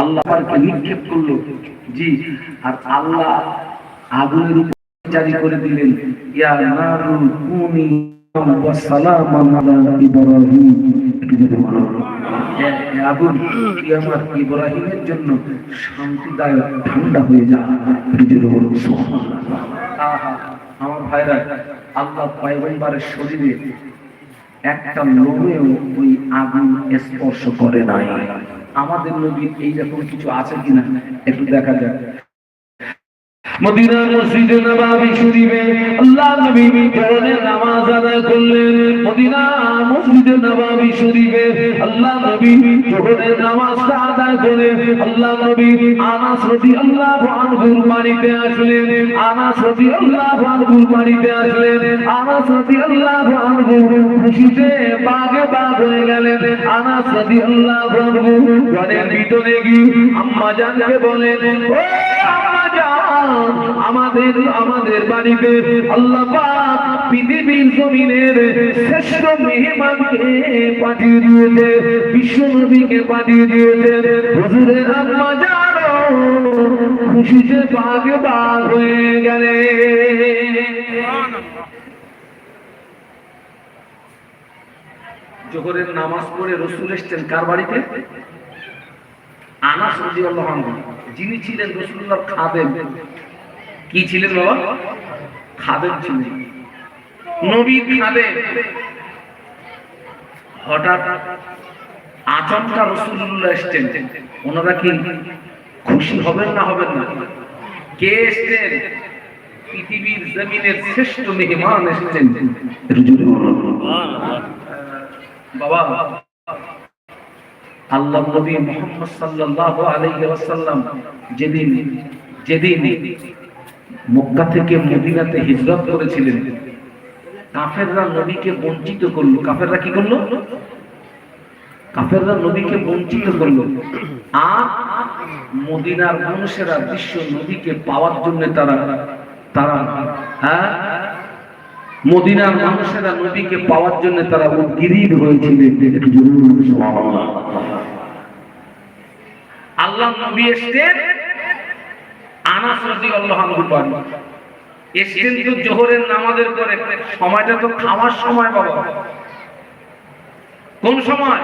আল্লাহ পাককে নিক্ষেপ করল। জি, আর আল্লাহ আগুনের উপর জারি করে দিলেন, ইয়া কুনি হয়ে আমার শরীরে একটা লোমেও ওই আগুন স্পর্শ করে নাই। আমাদের নবীর এইরকম কিছু আছে কিনা একটু দেখা যাক। মদিনা মসজিদে নবাবী শরীফে আল্লাহ নবী নামাজ আদায় করলেন। মদিনা মসজিদে নবাবী শরীফে আল্লাহ নবী ফজরের নামাজটা আদায় করে আল্লাহ নবী আনাস রাদিয়াল্লাহু আনহুর বাড়িতে আসলেন। আনাস রাদিয়াল্লাহু আনহুর বাড়িতে আসলেন। আনাস রাদিয়াল্লাহু আনহু খুশিতে বাগে বাগ হয়ে গেলেন। আনাস রাদিয়াল্লাহু আনহু ঘরের ভিতরে গিয়ে আম্মা জানকে বলেন ও আম্মা জান আমাদের আমাদের বাড়িতে আল্লাহ পৃথিবীর জমিনের শ্রেষ্ঠ মেহমানকে পাঠিয়ে দিয়েছে, বিশ্ব নবীকে পাঠিয়ে দিয়েছে। হুজুরের আম্মা জানো খুশিতে বাগে বাগ হয়ে গেলে। জোহরের নামাজ পড়ে রসুল এসছেন কার বাড়িতে? আনাস রাদিয়াল্লাহু আনহু। যিনি ছিলেন রাসূলুল্লাহর খাদেম। কি ছিলেন বাবা? খাদেম ছিলেন খাদেম হঠাৎ আচমকা রাসূলুল্লাহ এসেছেন। ওনারা কি খুশি হবেন না হবেন না? কে এসেছেন? পৃথিবীর জমিনের শ্রেষ্ঠ মেহমান এসেছেন। বাবা, আল্লাহ নবী মুহাম্মদ সাল্লাল্লাহু আলাইহি ওয়াসাল্লাম যেদিন যেদিন মক্কা থেকে মদিনাতে হিজরত করেছিলেন। কাফেররা নবীকে বঞ্চিত করল। কাফেররা কি করল? কাফেররা নবীকে বঞ্চিত করল। আর মদিনার মানুষেরা বিশ্ব নবীকে পাওয়ার জন্য তারা তারা হ্যাঁ? মদিনার মানুষেরা নবীকে পাওয়ার জন্য তারা উদ্গিরিত হয়েছিলেন। আল্লাহ নবী এসছেন। আনাস রাদিয়াল্লাহু আনহুর বাড়ি এসছেন তো জোহরের নামাজের পরে সময়টা তো খাওয়ার সময় বাবা। কোন সময়?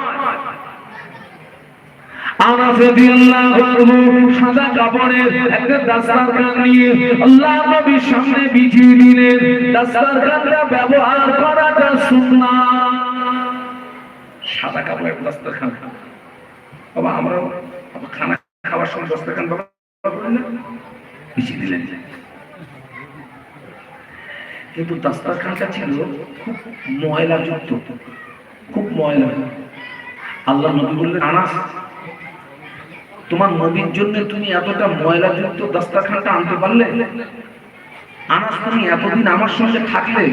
আনাস রাদিয়াল্লাহু আনহু সাদা কাপড়ের একটা দাস্তারখান নিয়ে আল্লাহ নবীর সামনে বিছিয়ে দিলেন। দাস্তারখানটা ব্যবহার করাটা সুন্নাহ। সাদা কাপড়ের দাস্তারখান। বাবা আমরা খানা খাওয়ার সময় দস্তরখান ব্যবহার করি না? বিছিয়ে দিলেন। কিন্তু দাস্তারখানটা ছিল খুব ময়লাযুক্ত খুব ময়লা। আল্লাহ নবী বললেন, আনাস, তোমার নবীর জন্য তুমি এতটা ময়লাযুক্ত দাস্তারখানটা আনতে পারলে? আনাস, তুমি এতদিন আমার সঙ্গে থাকলে?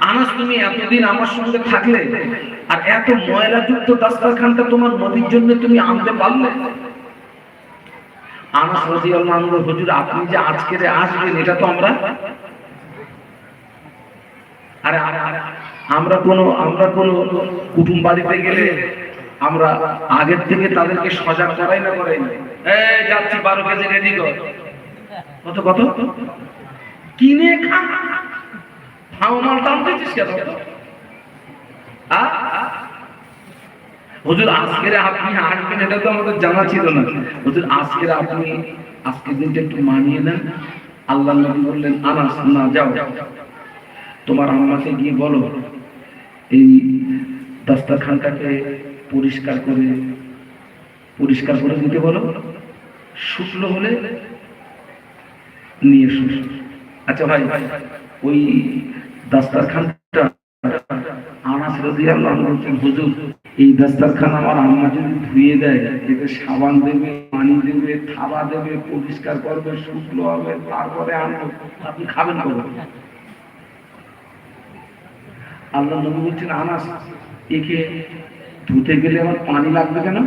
আনাস, তুমি এতদিন আমার সঙ্গে থাকলে? আর এত ময়লাযুক্ত দাস্তারখানটা তোমার নবীর জন্য তুমি আনতে পারলে? আনাস রাদিয়াল্লাহু আনহু, হুজুর, আপনি যে আজকে আসবেন, এটা তো আমরা আরে আমরা কোনো আমরা কোনো কুটুম বাড়িতে গেলে আমরা আগের থেকে তাদেরকে সজাগ করাই না করাই এই যাচ্ছি বারো কেজি রেডি কর। কত কত? কিনে খা। খাও মাল দাম কেন? হুজুর, আজকের আপনি আসবেন, এটা তো আমাদের জানা ছিল না। হুজুর, আজকের আপনি, আজকের দিনটা একটু মানিয়ে নেন। আল্লাহ নবী বললেন, আনাস, না, যাও। তোমার আম্মাকে গিয়ে বলো, এই দাস্তারখানটাকে পরিষ্কার করে পরিষ্কার করে দিতে বলো। শুকনো হলে নিয়ে এসো। আচ্ছা ভাই, ওই দাস্তারখানটা আনাস বলছেন, হুজুর এই দাস্তারখান আমার আম্মা যদি ধুয়ে দেয় এতে সাবান দেবে, পানি দেবে থাবা দেবে, পরিষ্কার করবে, শুকনো হবে, তারপরে আনব। আপনি খাবেন কবে? আল্লাহ নবী বলছেন, আনাস, একে ধুতে গেলে আমার পানি লাগবে কেন?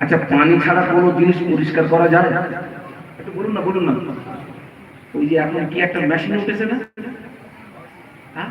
আচ্ছা পানি ছাড়া কোনো জিনিস পরিষ্কার করা যায়? একটু বলুন না বলুন না। ওই যে এখন কি একটা মেশিন উঠেছে না? হ্যাঁ?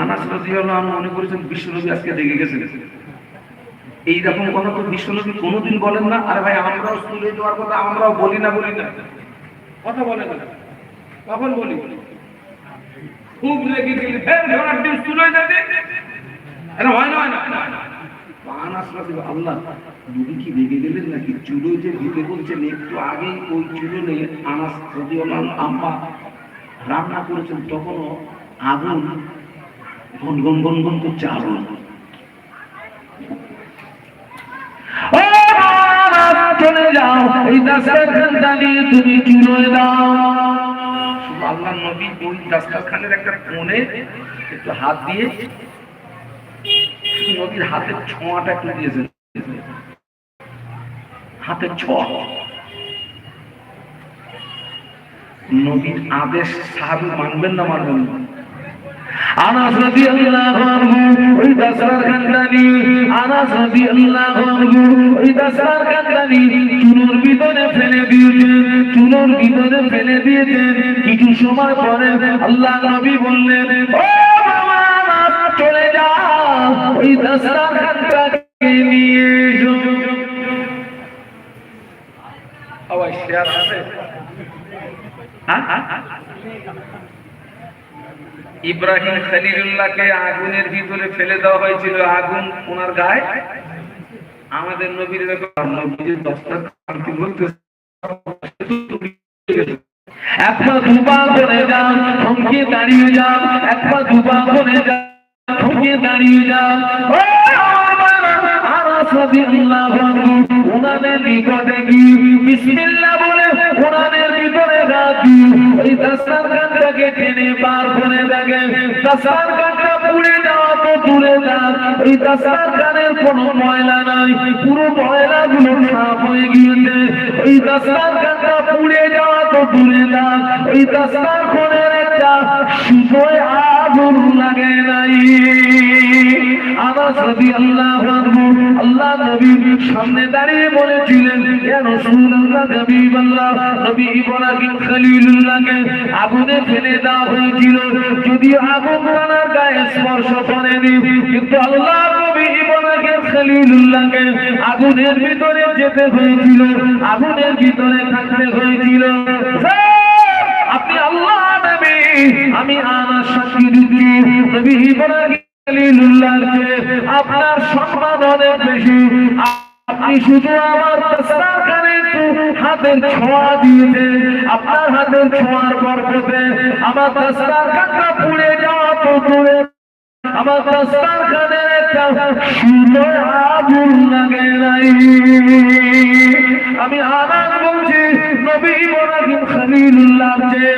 আনাস আনহু মনে করেছেন বিশ্বনবী আজকে দেখে গেছেন। এই রকম কথা তো বিশ্বনবী কোনোদিন বলেন না, আরে ভাই আমরাও স্কুলে যাওয়ার কথা, আমরাও বলি না বলি না। কথা বলে না। কখন বলি? খুব আল্লাহ নাকি? চুলো যে দিতে বলছেন, একটু আগেই ওই চুলো নিয়ে আনাস রাদিয়াল্লাহু আনহু আম্মা রান্না করেছেন, তখনও আগুন গন গন গন গন করছে চলে যাও, এই তুমি দাও আল্লাহ নবী, ওই একটা কোণে একটু হাত দিয়ে নবীর হাতের ছোঁয়াটা একটু দিয়েছেন। হাতের ছোঁয়া। নবীর আদেশ সাহাবি মানবেন না মানবেন না? আনাস রাদিয়াল্লাহু আনহু, ওই দাসরখানদানি আনাস রাদিয়াল্লাহু আনহু, ওই দাসরখানদানি চুলোর ভিতরে ফেলে দিয়েছেন চুলোর ভিতরে ফেলে দিয়েছেন কিছু সময় পরে আল্লাহ নবী বললেন, ও ইব্রাহিম খলিলুল্লাহকে আগুনের ভিতরে ফেলে দেওয়া হয়েছিল। আগুন ওনার গায়ে? আমাদের নবীর নবীর দশটা বলতে করে যান, থমকে দাঁড়িয়ে যান করে যান, থমকে দাঁড়িয়ে যান। ওনাদের গিয়ে বিসমিল্লাহ বলে, ওনাদের দিয়ে ওই দাস্তারখানটাকে টেনে পার করে দেখে দাস্তারখানটা পুড়ে যাওয়া তো দূরে যান ওই দাস্তারখানের কোনো ময়লা নাই। পুরো ময়লাগুলো সাফ হয়ে গিয়েছে। এই ওই দাস্তারখানটা পুড়ে যাওয়া তো দূরে যান ওই দাস্তারখানের একটা সুতোয় আগুন লাগে নাই। আনাস রাদিয়াল্লাহু আনহু আল্লাহ নবীর সামনে দাঁড়িয়ে বলেছিলেন নবী আগুনে ফেলে দেওয়া হয়েছিল। যদি আগুন গায়ে স্পর্শ কিন্তু আল্লাহ নবী আগুনের ভিতরে যেতে হয়েছিল, আগুনের ভিতরে থাকতে হয়েছিল। আপনি আল্লাহ নবী, আমি আনাস সাক্ষী দিচ্ছি। নবী আপনার সম্মান অনেক বেশি। আপনি শুধু আমার দস্তারখানে একটু হাতের ছোঁয়া দিয়েছে আপনার হাতের ছোঁয়ার বরকতে আমার দস্তারখানটা পুড়ে যাওয়া তো দূরে। আমার দস্তারখানের একটা সুন্দর আগুন লাগে নাই। আমি আনাজ বলছি, নবী ইব্রাহিম খলিলুল্লাহ যে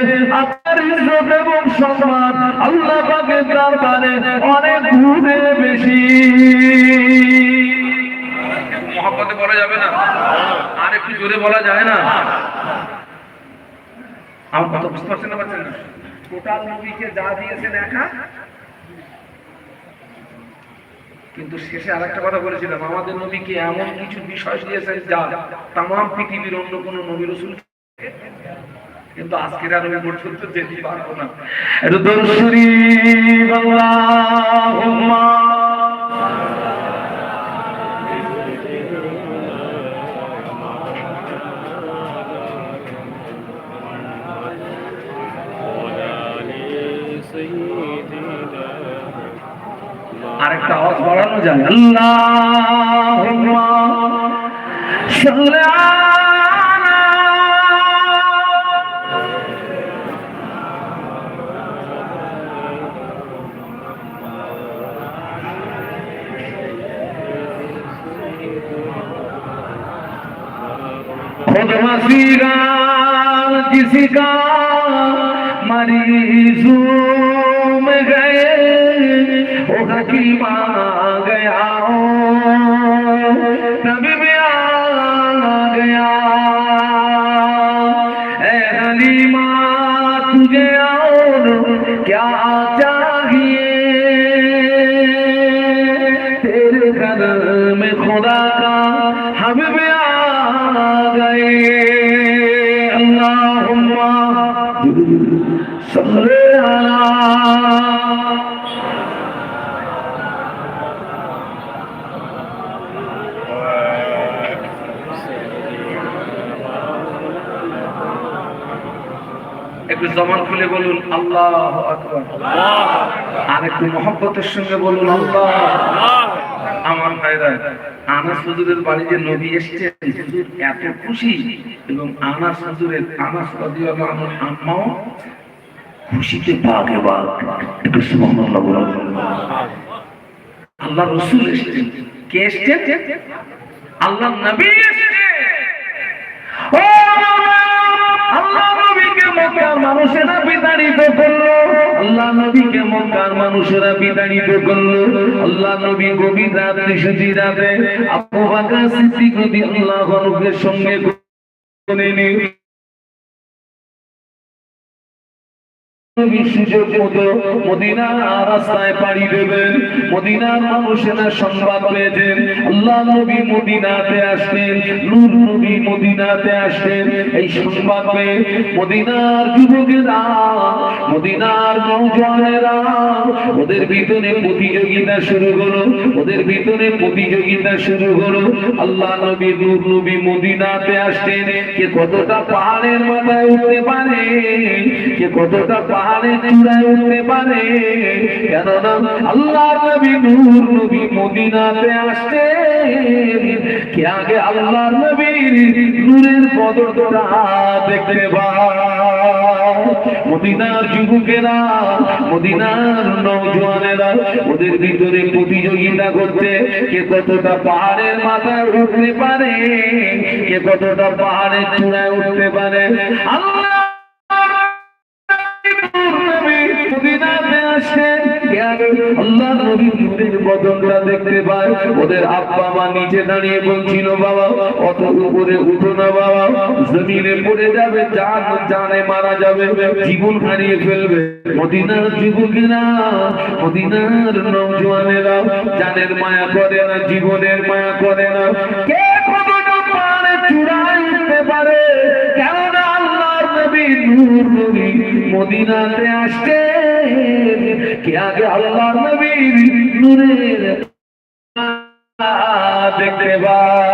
আপনার ইজ্জত এবং সম্মান আল্লাহ পাকের দরবারে অনেক একটু জোরে বলা যায় না? আমার কথা বুঝতে পারছেন না পারছেন না টোটাল নবীকে যা দিয়েছেন একা কিন্তু শেষে আরেকটা কথা বলেছিলাম, আমাদের নবীকে এমন কিছু বিষয় দিয়েছেন যা তাম পৃথিবীর অন্য কোন নবী রসুল কিন্তু আজকের আর ওই পর্যন্ত যেতে পারব না। এটা আরেকটা আওয়াজ বাড়ানো যায়। আল্লাহুম্মা गया हूँ। नबी খুলে বলুন, আল্লাহ আর একটু মহব্বতের সঙ্গে বলুন, আল্লাহ আমার ভাইরা, আনাস হুজুরের বাড়ি যে নবী হুজুর এত খুশি। এবং আনাস হুজুরের, আনাস রাদিয়াল্লাহু আম্মাও খুশিতে বাগে বাগ। একটু সুবহানাল্লাহ বলুন। আল্লাহ রসুল এসেছেন। কে এসেছেন? আল্লাহ নবী এসেছেন। মক্কার মানুষেরা বিতাড়িত করল আল্লাহ নবীকে মক্কার মানুষেরা বিতাড়িত করল আল্লাহ নবী গভীর রাত্রি সুজি রাতে আবু বকর সিদ্দিক রাদিয়াল্লাহু আনহুর সঙ্গে ওদের ভিতরে প্রতিযোগিতা শুরু হলো ওদের ভিতরে প্রতিযোগিতা শুরু হলো আল্লাহ নবী নূর নবী মদিনাতে আসলেন কে কতটা পাহাড়ের মাথায় উঠতে পারে? কে কতটা পাহাড়ের চূড়ায় উঠতে পারে। আল্লাহ নূর মদিনাতে আসছে কে আগে আল্লাহ নবীর নূরের দেখতে মদিনার যুবকেরা, মদিনার নৌজওয়ানেরা ওদের ভিতরে প্রতিযোগিতা করছে কে কতটা পাহাড়ের মাথায় উঠতে পারে, কে কতটা পাহাড়ের চূড়ায় উঠতে পারে? আল্লাহ মদিনাতে আসেন। আল্লাহ নবী নূরের বদলটা দেখতে পায়। ওদের আব্বা মা নিচে দাঁড়িয়ে বলছিল, বাবা, অত উপরে উঠো না বাবা। জমিনে পড়ে যাবে জান জানে মারা যাবে, জীবন হারিয়ে ফেলবে। মদিনার যুবকেরা, মদিনার নৌজওয়ানেরা জানের মায়া করে না, জীবনের মায়া করে না। কে কতটা পারে চূড়ায় উঠতে পারে? কেননা আল্লাহর নবী নূর নবী। মদিনাতে আসতে কে আগে আল্লাহ নবী নূরের দেখতে আল্লাহ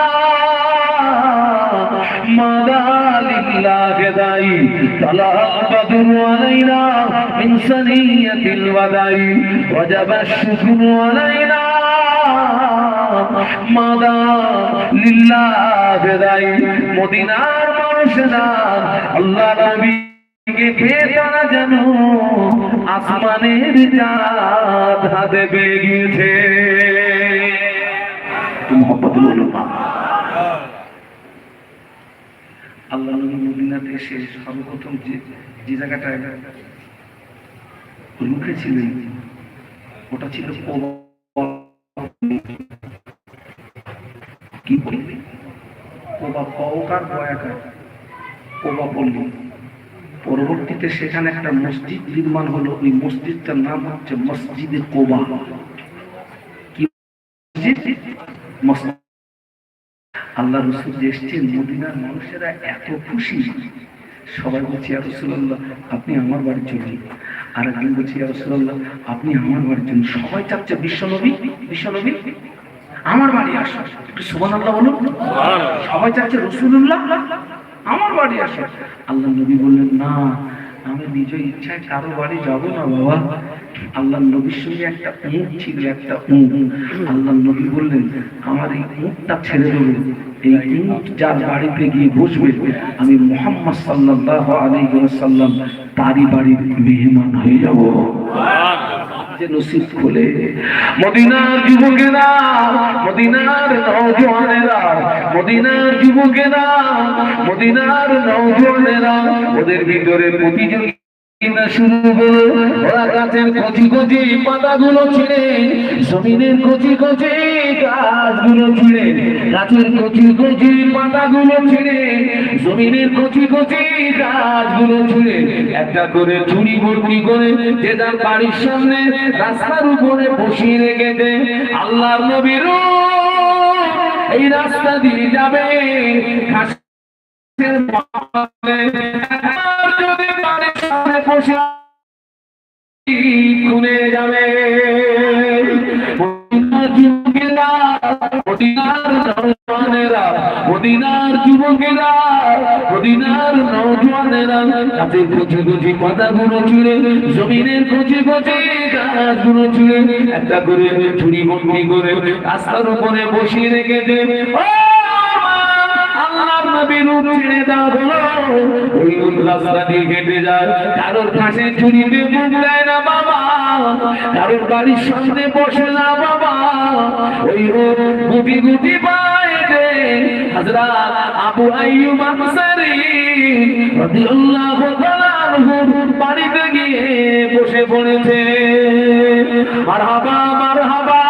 ماذا لله داعي طلع البدر علينا من سنية الوداع وجب الشكر علينا ماذا لله داعي মদিনার মানুষরা আল্লাহ নবী কে তারা যেন আসমানের চাঁদ হাতে পেয়ে গিয়েছে মোহাম্মদ আল্লাহ নবী মদিনাতে এসে সর্বপ্রথম যে যে জায়গাটায় রুখেছিলেন ওটা ছিল। কি বললি কোবা কওকার বয়াকার কোবা পল্লী পরবর্তীতে সেখানে একটা মসজিদ নির্মাণ হলো। ওই মসজিদটার নাম হচ্ছে মসজিদে কোবা কি মসজিদ মসজিদ আল্লাহ রসুল যে এসছেন মদিনার মানুষেরা এত খুশি। সবাই বলছে ইয়া রাসূলুল্লাহ আপনি আমার বাড়ি চলুন আর একজন বলছে ইয়া রাসূলুল্লাহ আপনি আমার বাড়ির চলুন সবাই চাচ্ছে বিশ্বনবী বিশ্বনবী আমার বাড়ি আসো। একটু সুবহানাল্লাহ বলুন। সবাই চাচ্ছে রসুল্লাহ আমার বাড়ি আসো। আল্লাহ নবী বললেন না আমি নিজ ইচ্ছায় কারও বাড়ি যাব না বাবা। আল্লাহ নবীর সঙ্গে একটা উঁট ছিল একটা উঁট। আল্লাহ নবী বললেন, আমার এই উঁটটা ছেড়ে দেবে। এই উঁট যার বাড়িতে গিয়ে বসবে, আমি মোহাম্মদ সাল্লাহ আলী সাল্লাম তারই বাড়ির মেহমান হয়ে যাব। যে নসিব খুলে। মদিনার যুবকেরা মদিনার নওজোয়ানেরা মদিনার যুবকেরা মদিনার নওজোয়ানেরা ওদের ভিতরে প্রতিযোগী গাছের কচি কচি গাছগুলো ছিঁড়ে জমিনের কচি কচি গাছগুলো ছিঁড়ে। একটা করে চুরি ভর্তি করে যে তার বাড়ির সামনে রাস্তার উপরে বসিয়ে রেখে দে। আল্লাহ নবীর এই রাস্তা দিয়ে যাবে। যদি বাড়ির সামনে বসে খুলে যাবে মদিনার যুবকেরা মদিনার যুবকেরা মদিনার নওজোয়ানেরা গাছের কচি কচি পাতাগুলো ছিঁড়ে জমিনের কচি কচি গাছগুলো ছিঁড়ে একটা করে ছুরি বন্দি করে রাস্তার উপরে বসিয়ে রেখে দেবে। ছেড়ে ওই দিয়ে যায় কারোর কাছে দেয় না বাবা কারোর বাড়ির সামনে বসে না বাবা ওই গুটি গুটি হযরত আবু আইয়ুব আনসারী রাদিয়াল্লাহু তাআলা বাড়িতে গিয়ে বসে পড়েছে মারহাবা মারহাবা,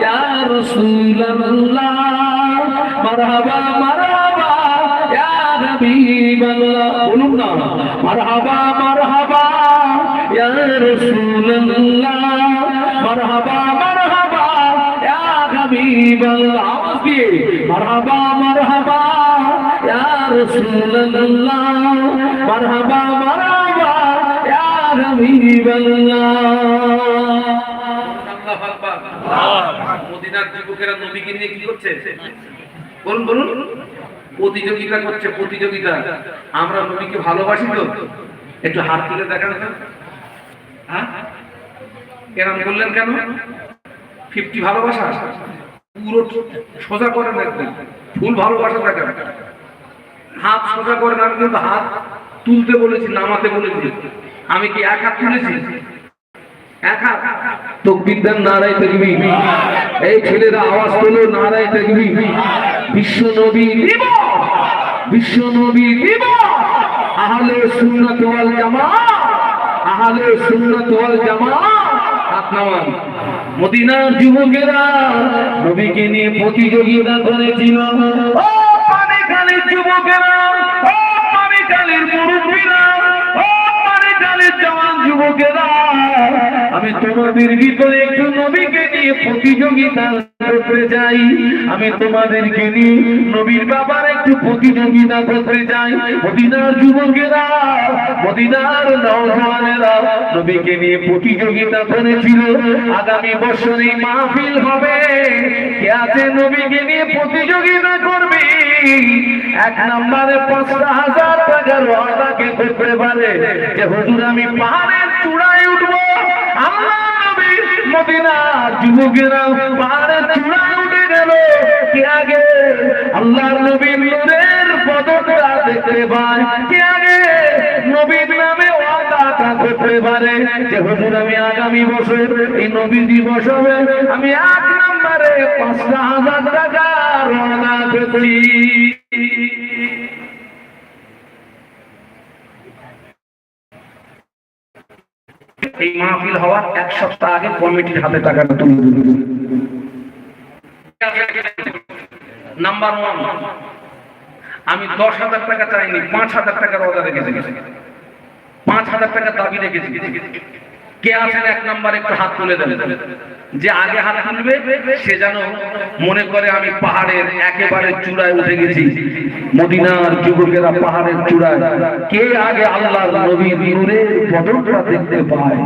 ইয়া রাসূলুল্লাহ। মারহাবা মারহাবা, ইয়া রাসূলুল্লাহ। মারহাবা মারহাবা, ইয়া হাবিবাল্লাহ। আওয়াজ দিয়ে, মারহাবা মারহাবা, ইয়া রাসূলুল্লাহ। মারহাবা মারহাবা, ইয়া হাবিবাল্লাহ। মদিনার যুবকেরা নবীকে নিয়ে কি করছে? বলুন বলুন। প্রতিযোগিতা করছে, প্রতিযোগিতা। আমরা নবীকে ভালোবাসি তো? একটু হাত তুলে দেখান তো। হ্যাঁ? এরম বললেন কেন? ফিফটি ভালোবাসা? পুরো সোজা করেন একদম। ফুল ভালোবাসা দেখেন। হাত সোজা করেন আমি কিন্তু হাত তুলতে বলেছি, নামাতে বলেছি। আমি কি এক হাত তুলেছি? বিশ্ব নবী। বিশ্ব নবী আহলে সুন্নাত ওয়াল জামাত। আহলে সুন্নাত ওয়াল জামাত। হাত নামান। যুবকেরা নবীকে নিয়ে প্রতিযোগিতা করেছিল। ও পানিখালীর যুবকেরা, ও পানিখালীর মুরব্বীরা, ও পানিখালীর জওয়ান যুবকেরা, আমি তোমাদের ভিতরে একটু নবীকে নিয়ে প্রতিযোগিতা করতে চাই আমি তোমাদেরকে নিয়ে নবীর বাবার একটু প্রতিযোগিতা করতে চাই। মদিনার যুবকেরা, মদিনার নওজওয়ানেরা নবীকে নিয়ে প্রতিযোগিতা করেছিল। আগামী বছরে মাহফিল হবে। কে আছে নবীকে নিয়ে প্রতিযোগিতা করবে? এক নম্বরে পাঁচটা হাজার টাকার ওয়াদাকে করতে পারে। যে হুজুর আমি পাহাড়ের চূড়ায় নবী মদিনা যুবকেরা দেখতে পারে। যে হুজুর, আমি আগামী বছর এই নবী দিবস হবে। আমি এক নম্বরে পাঁচটা হাজার টাকা রওনা করছি। এই মাহফিল হওয়ার এক সপ্তাহ আগে কমিটির হাতে টাকাটা তুলে দিল। নাম্বার ওয়ান আমি দশ হাজার টাকা চাইনি, পাঁচ হাজার টাকার অর্ডার রেখেছি। পাঁচ হাজার টাকা দাবি রেখেছি। কে আছেন এক নম্বরে একটু হাত তুলে দেন। যে আগে হাত তুলবে, সে যেন মনে করে আমি পাহাড়ের একেবারে চূড়ায় উঠে গেছি। মদিনার যুবকেরা পাহাড়ের চূড়ায়। কে আগে আল্লাহ নবী নূরের পদকটা দেখতে পায়?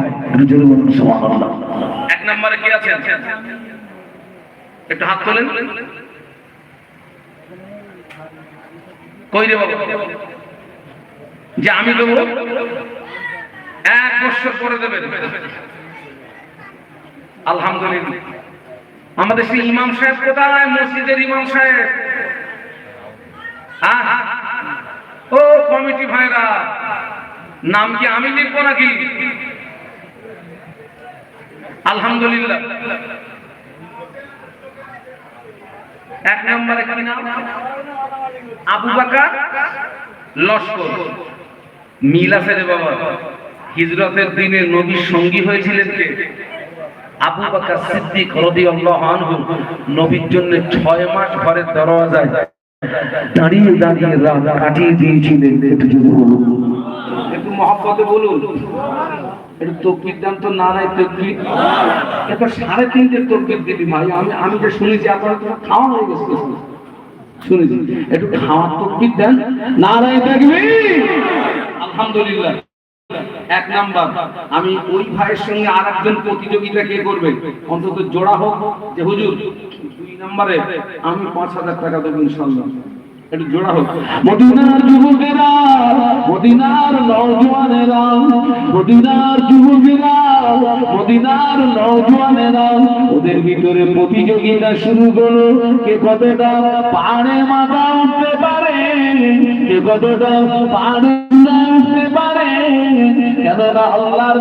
এক নম্বরে কে আছেন? একটু হাত তোলেন। কই রে বাবা? যে আমি দেবো এক বছর পরে দেবেন। আলহামদুলিল্লাহ। আমাদের সেই ইমাম সাহেব কোথায়? মসজিদের ইমাম সাহেব। হ্যাঁ। ও কমিটি ভাইরা, নাম কি আমি লিখব নাকি? আলহামদুলিল্লাহ। এক নম্বরে কি নাম? আবু বাকার লস্কর। মিল আছে রে বাবা। হিজরতের দিনে নবীর সঙ্গী হয়েছিলেন কে? আবু বাকার সিদ্দিক রাদিয়াল্লাহু আনহু। নবীর জন্য 6 মাস ঘরের দরজায় দাঁড়িয়ে দাঁড়িয়ে রাত কাটিয়ে দিয়েছিলেন। একটু যদি বলুন। একটু মহব্বতে বলুন। একটু তকবির তো হয়ে দেন। না নাই আলহামদুলিল্লাহ। এক নাম্বার, আমি ওই ভাইয়ের সঙ্গে আর একজন প্রতিযোগিতা কে করবে? অন্তত জোড়া হোক, যে হুজুর, দুই নম্বরে আমি পাঁচ হাজার টাকা দেবো ইনশাল্লাহ একটু জোড়া হোক। মদিনার যুবকেরা, মদিনার নওজোয়ানেরা, মদিনার যুবকেরা, মদিনার নওজোয়ানেরা, ওদের ভিতরে প্রতিযোগিতা শুরু হলো। কে কতটা পাহাড়ে মাথা উঠতে পারে? কে কতটা পাহাড়ে উঠতে পারে। কেননা আল্লাহর